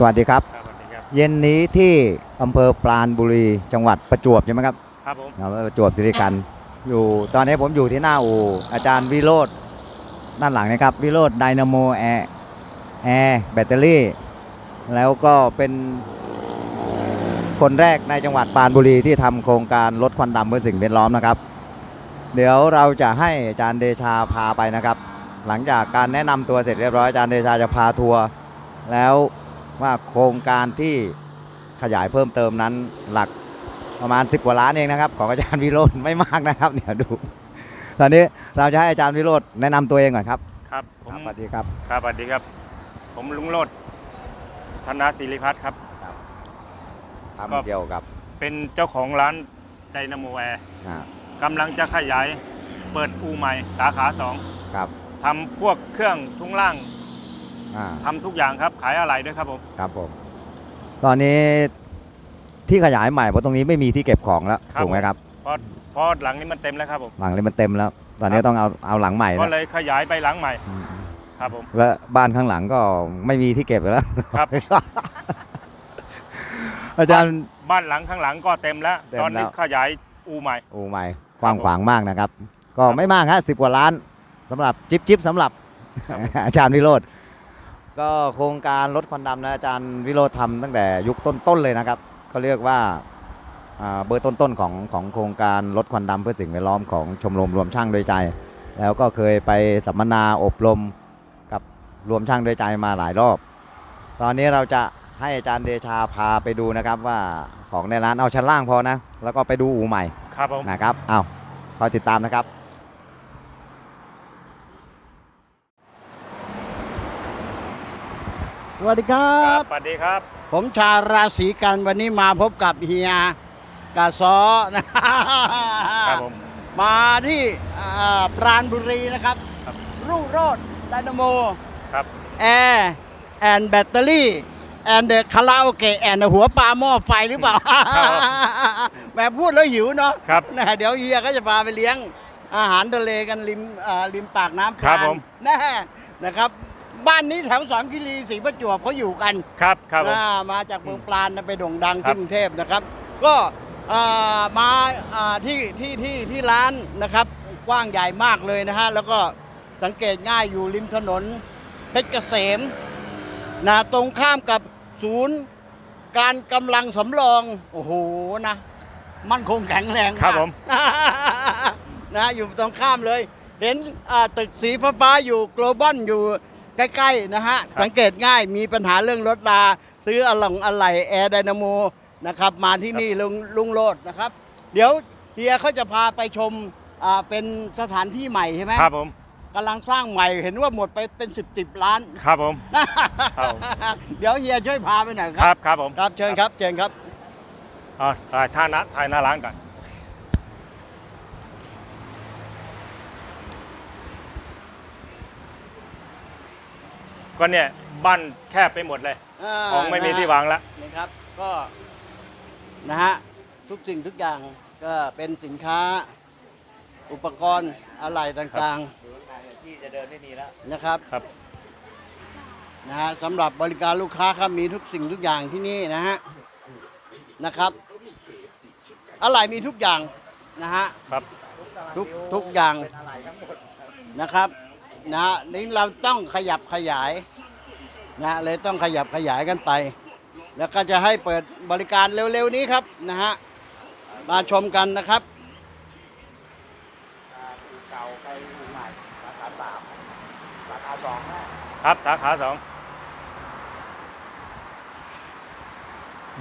สวัสดีครับ ครับสวัสดีครับ เย็นนี้ที่อำเภอปราณบุรีจังหวัดประจวบใช่ไหมครับครับผม ครับประจวบสิริกันธ์อยู่ตอนนี้ผมอยู่ที่หน้าอู่อาจารย์วิโรธด้านหลังนะครับ วิโรธไดนาโมแอร์แอร์แบตเตอรี่ แล้วก็เป็นคนแรกในจังหวัดปราณบุรีที่ทำโครงการลดควันดำเพื่อสิ่งแวดล้อมนะครับ เดี๋ยวเราจะให้อาจารย์เดชาพาไปนะครับ หลังจากการแนะนำตัวเสร็จเรียบร้อยอาจารย์เดชาจะพาทัวร์แล้ว ว่าโครงการที่ขยายเพิ่มเติมนั้นหลักประมาณ 10 กว่าล้านเองนะครับ ของอาจารย์วิโรจน์ไม่มากนะครับเดี๋ยวดู ตอนนี้เราจะให้อาจารย์วิโรจน์แนะนำตัวเองก่อนครับครับผมสวัสดีครับครับสวัสดีครับ ผมลุงโรดธนาศิริพัฒน์ครับทำก็เกี่ยวกับ เป็นเจ้าของร้านไดนาโมแวร์อ่ากำลังจะขยายเปิดอูใหม่สาขาสองครับทำพวกเครื่องทุ้งล่าง อ่าทำทุกอย่างครับขายอะไรด้วยครับผม ครับผม ตอนนี้ที่ขยายใหม่เพราะตรงนี้ไม่มีที่เก็บของแล้วถูกไหมครับ เพราะเพราะหลังนี้มันเต็มแล้วครับผม หลังนี้มันเต็มแล้ว ตอนนี้ต้องเอาเอาหลังใหม่ก็แล้วเลยขยายไปหลังใหม่อืมครับผม และบ้านข้างหลังก็ไม่มีที่เก็บแล้วครับ อาจารย์ บ้านหลังข้างหลังก็เต็มแล้ว เต็มตอนนี้แล้วขยายอูใหม่ โอ้ไม่กว้างขวางมากนะครับ ก็ครับไม่มากฮะสิบกว่าล้านสำหรับจิ๊บจิ๊บสำหรับครับอาจารย์วิโรธ ก็โครงการลดควันดำนะอาจารย์วิโรธทำตั้งแต่ยุคต้นๆเลยนะครับเขาเรียกว่าอ่าเบอร์ต้นๆของของโครงการลดควันดำเพื่อสิ่งแวดล้อมของชมรมรวมช่างโดยใจ แล้วก็เคยไปสัมมนาอบรมกับรวมช่างโดยใจมาหลายรอบ ตอนนี้เราจะให้อาจารย์เดชาพาไปดูนะครับว่าของในร้านเอาชั้นล่างพอนะ แล้วก็ไปดูอู่ใหม่ครับผมนะครับเอาคอยติดตามนะครับ สวัสดีครัครับบ สวัสดีครับ ผมชาราศีกันวันนี้มาพบกับเฮียกาซอนะครับผม มาที่อ่าปราณบุรีนะครับ ครับ รุ่งโรดไดนาโม ครับ แอร์แอนแบตเตอรี่แอนเดอะคาราโอเกะแอนหัวปลาหม้อไฟหรือเปล่าแหมพูดแล้วหิวเนาะครับนะเดี๋ยวเฮียก็จะพาไปเลี้ยงอาหารทะเลกันริมอ่าริมปากน้ำครับพานผม แน่นะครับ บ้านนี้แถวสามกิรีศรีประจวบเขาอยู่กันครับครับผม อ่ามาจากเมืองปราณนะไปโด่งดังครัที่บ กรุงเทพนะครับ ก็อ่ามาอ่าที่ที่ที่ที่ร้านนะครับ กว้างใหญ่มากเลยนะฮะ แล้วก็สังเกตง่ายอยู่ริมถนนเพชรเกษมนะตรงข้ามกับศูนย์ การกำลังสำรอง โอ้โหนะ มั่นคงแข็งแรงากครับผม นะอยู่ตรงข้ามเลย เห็นอ่าตึกสีฟ้าๆอยู่โกลบอลอยู่ ใกล้ๆนะฮะครับสังเกตง่ายมีปัญหาเรื่องรถลาซื้ออะไหล่งอะไหล่แอร์ไดนาโมนะครับ มาที่นี่ลุงลุงโลดนะครับ เดี๋ยวเฮียเขาจะพาไปชมอ่าเป็นสถานที่ใหม่ใช่ไหมครับผมกำลังสร้างใหม่เห็นว่าหมดไปเป็นสิบสิบล้าน ครับผม ครับผม เดี๋ยวเฮียช่วยพาไปหน่อยคครัรับ บครับผมครับเชิญครับเชิญครับ อ่าถ่ายท่านะถ่ายหน้าร้านก่อน ก็เนี่ยบ้านแคบไปหมดเลยของไม่มีที่วางละ นะครับ ก็นะฮะทุกสิ่งทุกอย่างก็เป็นสินค้า อุปกรณ์อะไรต่างที่จะเดินไม่มีแล้ว ๆนะครับครับ นะฮะสำหรับบริการลูกค้าครับมีทุกสิ่งทุกอย่างที่นี่นะฮะนะครับอะไรมีทุกอย่างนะฮะครับ ทุกทุกอย่างเป็นอะไรทั้งหมดนะครับ นะนี่เราต้องขยับขยายนะเลยต้องขยับขยายกันไป แล้วก็จะให้เปิดบริการเร็วๆนี้ครับนะฮะมาชมกันนะครับเก่าไปใหม่สาขาสามสาขาสองครับสาขาสอง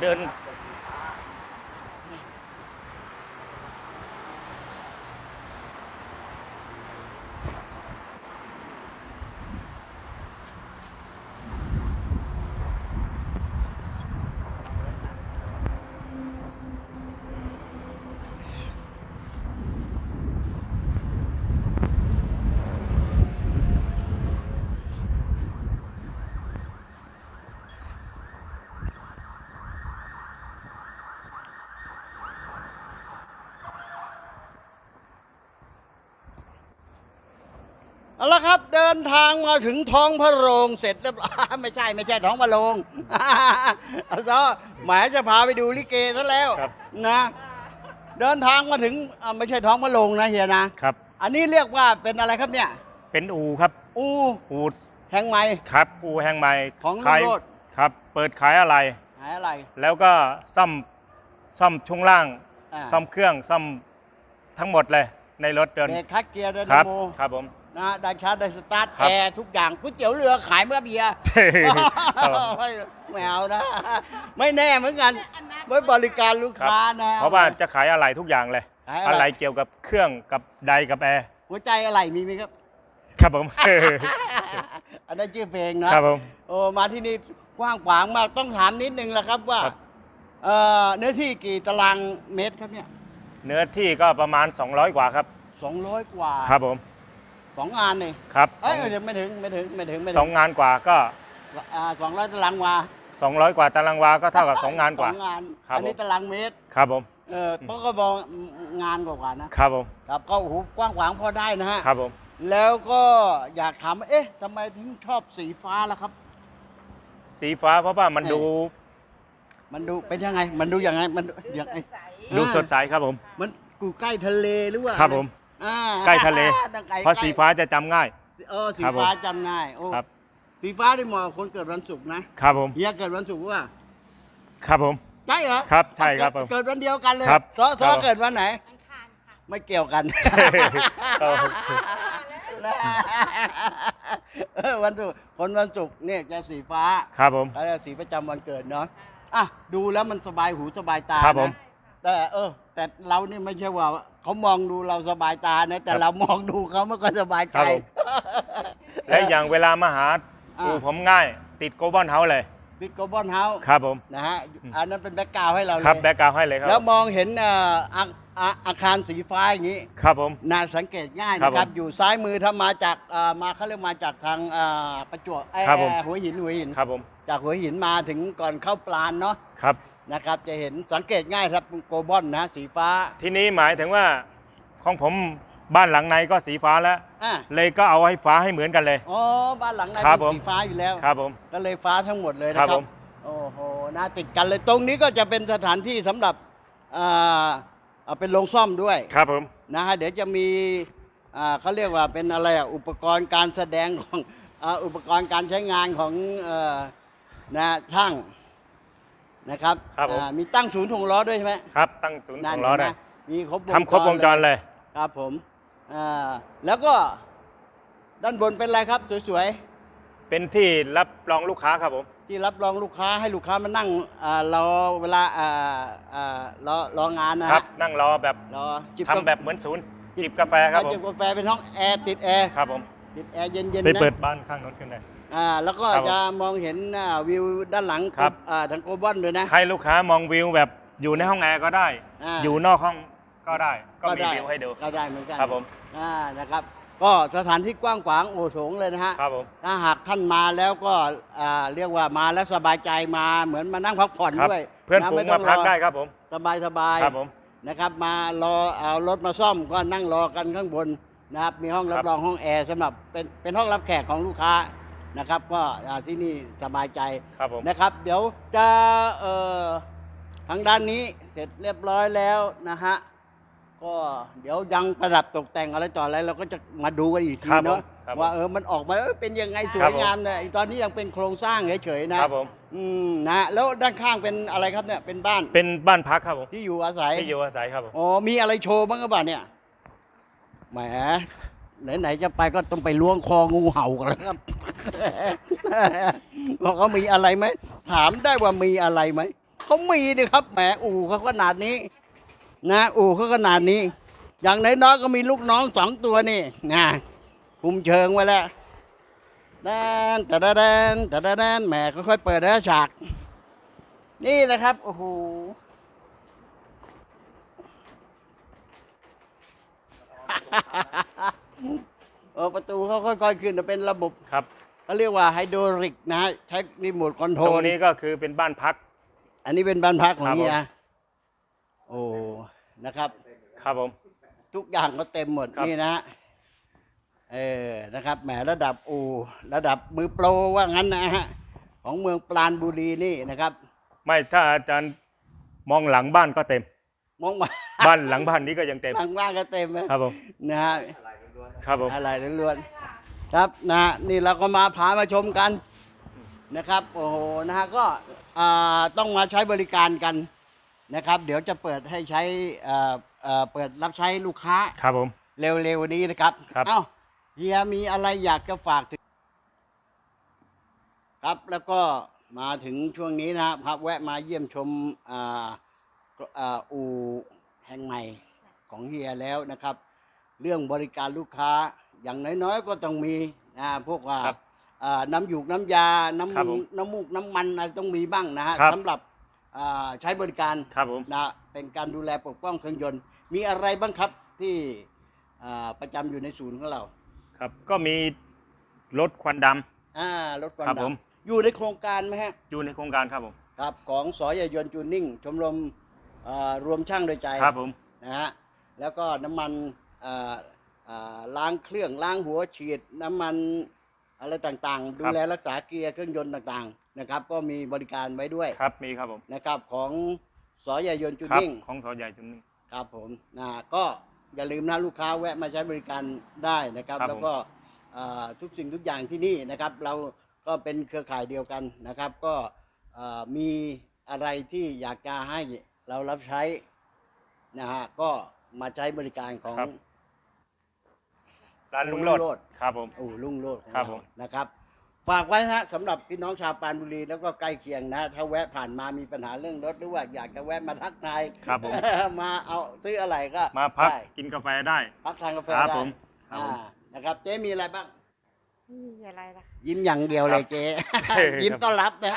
เดิน เอาละครับเดินทางมาถึงท้องพระโรงเสร็จเรียบร้อยไม่ใช่ไม่ใช่ท้องพระโรงเอาซะหมายจะพาไปดูลิเกซะแล้วครับ นะ เดินทางมาถึงอ่าไม่ใช่ท้องพระโรงนะเฮียนะครับ อันนี้เรียกว่าเป็นอะไรครับเนี่ย เป็นอูครับ อูอูแห่งใหม่ครับ อูแห่งใหม่ของลุงขายโรจน์ ครับ เปิดขายอะไร หายอะไรแล้วก็ซ่อมซ่อมช่วงล่าง อ่าซ่อมเครื่องซ่อมทั้งหมดเลยในรถยนต์เบรกคัดเกียร์ไดครันาบโม ครับผม นะได้ชาร์จได้สตาร์ทครัแอบร์ทุกอย่างก๋วยเตี๋ยวเรือขายเมื่อเบียร์ครับผมไม่เอานะ ไม่แน่เหมือนกันไว้บริการลูกค้านะ เพราะว่าจะขายอะไรทุกอย่างเลยขายอะไร อะไรเกี่ยวกับเครื่องกับไดกับแอร์หัวใจอะไรมีไหมครับ ครับผม อันนั้นชื่อเพลงนะ ครับผม โอ้มาที่นี่กว้างขวางมากต้องถามนิดนึงแหละครับว่าครับ เอ่อเนื้อที่กี่ตารางเมตรครับเนี่ยเนื้อที่ก็ประมาณ 200 กว่าครับสองร้อยกว่า ครับผม สองงานนี่ครับเอ้ยเดี๋ยวไม่ถึงไม่ถึงไม่ถึงไม่สถึองงงานกว่าก็สองร้อยตารางวา200กว่าตารางวาก็เท่ากับสองงานกว่าสองงานครับอันนี้ผมตารางเมตรครับผมเออเพราะก็มองงานกว่าๆนะครับผมครับก็โอ้โหกว้างขวางพอได้นะฮะครับผมแล้วก็อยากถามว่าเอ๊ะทำไมถึงชอบสีฟ้าล่ะครับ สีฟ้าเพราะว่ามันเออดู มันดูเป็นยังไง มันดูยังไงมันดูยังไงดูสดใสครับผม มันกูใกล้ทะเลหรือว่าครับผม อ่าใกล้ทะเล ต้องใกล้เพราะสีฟ้าจะจำง่าย เออสีครับผม ฟ้าจำง่ายโอ้ครับ สีฟ้าที่เหมาะกับคนเกิดวันศุกร์นะครับผม เฮียเกิดวันศุกร์ว่าครับผม ใช่เหรอครับใช่ครับเกิดผมเกิดวันเดียวกันเลยครับซ้อซ้อครับเกิดวันไหน อังคารค่ะ ไม่เกี่ยวกันครับเออวันศุกร์คนวันศุกร์เนี่ยจะสีฟ้าครับผม แล้วจะสีประจำวันเกิดเนาะอะดูแล้วมันสบายหูสบายตาครับผม นะแต่เออ แต่เรานี่ไม่ใช่ว่า เขามองดูเราสบายตานะแต่ครับเรามองดูเขาไม่ก็สบายใจ ครับผม และอย่างเวลามาหาอ่าอูผมง่าย ติดโกลบอลเฮาเลยติดโกลบอลเฮาส์ครับผม นะฮะอืมอันนั้นเป็นแบ็กกราวให้เราเลยครับแบ็กกราวให้เลยครับแล้วมองเห็นเอ่ออาอาอาคารสีฟ้าอย่างนี้ครับผม น่าสังเกตง่ายครันะบครับ ผมอยู่ซ้ายมือถ้ามาจากเอ่อมาเขาเรียกมาจากทางเอ่อประจวบเอ่อครับผม หัวหินหัวหิน ครับผม จากหัวหินมาถึงก่อนเข้าปลานเนาะครับ นะครับ จะเห็นสังเกตง่ายครับโกลบอลนะสีฟ้า ทีนี้หมายถึงว่าของผมบ้านหลังในก็สีฟ้าแล้ว อะ เลยก็เอาให้ฟ้าให้เหมือนกันเลย อ๋อ บ้านหลังในครับเป็นผมสีฟ้าอยู่แล้ว ครับผม ก็เลยฟ้าทั้งหมดเลยคนะรับครัผบมโอ้โหน่าติดกันเลยตรงนี้ก็จะเป็นสถานที่สำหรับอ่าอ่าเป็นโรงซ่อมด้วยครับผม นะฮะเดี๋ยวจะมีอ่าเขาเรียกว่าเป็นอะไรอะอุปกรณ์การแสดงของอ่าอุปกรณ์การใช้งานของเอ่อนะช่าง นะครับครับผม อ่ามีตั้งศูนย์ถ่วงล้อด้วยใช่ไหมครับ ตั้งศูนย์นั่ขนองล้อเห็นได้ไหมมีครบทำครบวงจรเลย ครับผมอ่าแล้วก็ด้านบนเป็นอะไรครับ สวยเป็นที่รับรองลูกค้าครับผม ๆ ที่รับรองลูกค้าให้ลูกค้ามานั่งอ่ารอเวลาอ่าอ่ารอรองานนะครัฮะบ นั่งรอแบบรอจิบทำแบบเหมือนศูนย์จิบกาแฟครับผมจิบกาแฟเป็นห้องแอร์ติดแอร์ครับผมติดแอร์เย็นๆไปนะ เปิดบ้านข้างโน้นขึ้นได้ อ่าแล้วก็ครับผมจะมองเห็นอ่าวิวด้านหลังครับ อ่าทางโกลบอลด้วยนะ ให้ลูกค้ามองวิวแบบอยู่ในห้องแอร์ก็ได้ อ่า อยู่นอกห้องก็ได้ ก็มีได้วิวให้ดู ก็ได้เหมือนกันครับผม อ่านะครับ ก็สถานที่กว้างขวางโอโถงเลยนะฮะ ครับผม ถ้าหากท่านมาแล้วก็อ่าเรียกว่ามาแล้วสบายใจมาเหมือนมานั่งพักผ่อนครับ ด้วยเพื่อนนะฝูงไม่ต้มาองพักรอได้ครับผม สบายสบายครับผม นะครับ มารอเอารถมาซ่อมก็นั่งรอกันข้างบนนะครับ มีห้องรับครับ รองห้องแอร์สำหรับเป็นเป็นห้องรับแขกของลูกค้า นะครับ ก็อ่าที่นี่สบายใจครับผม นะครับ เดี๋ยวจะเอ่อทางด้านนี้เสร็จเรียบร้อยแล้วนะฮะก็เดี๋ยวยังประดับตกแต่งอะไรต่ออะไรเราก็จะมาดูกันอีกทีครับผมเนาะครับผมว่าเออมันออกมาเอ้ยเป็นยังไงสครัวยบผม งามเนี่ยตอนนี้ยังเป็นโครงสร้างเฉยๆนะครับผม อืมนะแล้วด้านข้างเป็นอะไรครับเนี่ยเป็นบ้านเป็นบ้านพักครับผมที่อยู่อาศัย ที่อยู่อาศัยครับผม อ๋อ มีอะไรโชว์บ้างก็บ่าเนี่ย แหม ไหน ๆ จะไปก็ต้องไปล้วงคองูเห่ากันแล้วครับ บอกเขามีอะไรไหม ถามได้ว่ามีอะไรไหม เขามีดิครับ แหม อู่เขาขนาดนี้ นะ อู่เขาขนาดนี้ อย่างน้อยๆก็มีลูกน้องสองตัวนี่ นะคุมเชิงไว้แล้วแดนแต่แดนแต่แดนแหมค่อยๆเปิดแล้วฉาก นี่นะครับ โอ้โหเออประตูเขาค่อยๆขึ้นเป็นระบบครับ เขาเรียกว่าไฮโดรลิกนะฮะใช้รีโมทคอนโทรตรลงนี้ก็คือเป็นบ้านพัก อันนี้เป็นบ้านพักของครับ เฮียผมโอ้นะครับ ครับผม ทุกอย่างก็เต็มหมดครับ นี่นะฮะเออนะครับแหมระดับอูระดับมือโปรว่างั้นนะฮะของเมืองปราณบุรีนี่นะครับ ไม่ถ้าอาจารย์มองหลังบ้านก็เต็ม มองมาบ้านหลังบ้านนี้ก็ยังเต็มทางบ้านก็เต็มนะครับผม นะฮะครับผม อะไรล้วนๆ ครับนะฮะนี่เราก็มาพามาชมกันนะครับโอ้โหนะฮะก็อ่าต้องมาใช้บริการกันนะครับ เดี๋ยวจะเปิดให้ใช้เอ่อเอ่อเปิดรับใช้ลูกค้าครับผม เร็วๆนี้นะครับครับ เอ้าเฮียมีอะไรอยากจะฝากถึงครับแล้วก็มาถึงช่วงนี้นะครับแวะมาเยี่ยมชมอ่าอ่าอู่แห่งใหม่ของเฮียแล้วนะครับ เรื่องบริการลูกค้า อย่างน้อยๆก็ต้องมีนะพวกว่าครับอ่าน้ำหยูกน้ำยา น้ำครับมูผมกน้ำมูกน้ำมันอะไรต้องมีบ้างนะฮะครับ สำหรับอ่าใช้บริการครับผม นะเป็นการดูแลปกป้องเครื่องยนต์ มีอะไรบ้างครับที่อ่าประจำอยู่ในศูนย์ของเราครับ ก็มีรถควันดำ อ่ารถควันครับดผมำอยู่ในโครงการไหมฮะ อยู่ในโครงการครับผม ครับของสอยยนต์จูนนิ่ง ชมรมอ่ารวมช่างโดยใจครับผม นะฮะแล้วก็น้ำมันอ่าอ่า ล้างเครื่องล้างหัวฉีดน้ำมันอะไรต่างๆ ดูแลรักษาเกียร์เครื่องยนต์ต่างๆนะครับ ก็มีบริการไว้ด้วยครับมีครับผมนะครับของสอยยนต์จูนครับนิ่งของสอใหญ่จุนนิ่งครับผมนะก็อย่าลืมนะลูกค้าแวะมาใช้บริการได้นะครับครับแล้วก็อ่าทุกสิ่งทุกอย่างที่นี่นะครับ เราก็เป็นเครือข่ายเดียวกันนะครับ ก็อ่ามีอะไรที่อยากจะให้เรารับใช้นะฮะก็มาใช้บริการของค รับร้านลุงโลลุงโลดดครับผม อู่ลุงโลดของครับเราผมนะครับ ฝากไว้นะฮะสำหรับพี่น้องชาวปรานบุรีแล้วก็ใกล้เคียงนะ ถ้าแวะผ่านมามีปัญหาเรื่องรถหรือว่าอยากจะแวะมาทักทาย ครับผม มาเอาซื้ออะไรก็มาพักได้กินกาแฟได้ พักทานกาแฟครับได้ผมครับอ่าผมนะครับ เจ๊มีอะไรบ้าง ไม่มีอะไรละ ยิ้มอย่างเดียวเลยเจ๊ยิ้มต้อนรับนะ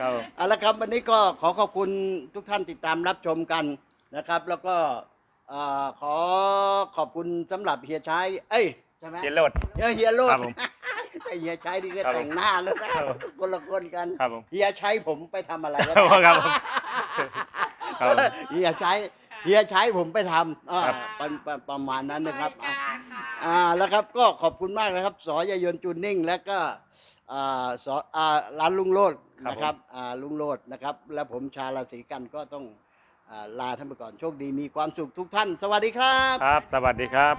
ครับผม เอาละครับวันนี้ก็ขอขอบคุณทุกท่านติดตามรับชมกันนะครับ แล้วก็ เอ่อขอขอบคุณสำหรับเฮียชัยเอ้ยใช่ไหมเจนโลดเออเฮียโลดครับผมแต่เฮียชัยนี่ก็ครับผมแต่งหน้าแล้วนะครับผมคนละคนกันครับผมเฮียชัยผมไปทำอะไรก็ครับได้ผมครับผมเฮียชัยเฮียชัยผมไปทำอ่าครับ ประประประมาณนั้นนะครับอะค่ะ อ่าแล้วครับก็ขอบคุณมากนะครับสอยายนจูนนิ่ง แล้วก็อ่าสออ่าร้านลุงโลดครับนะครับอ่าลุงโลดนะครับ และผมชาลาศีกันก็ต้องอ่า ลาท่านไปก่อนโชคดีมีความสุขทุกท่าน สวัสดีครับ ครับ สวัสดีครับ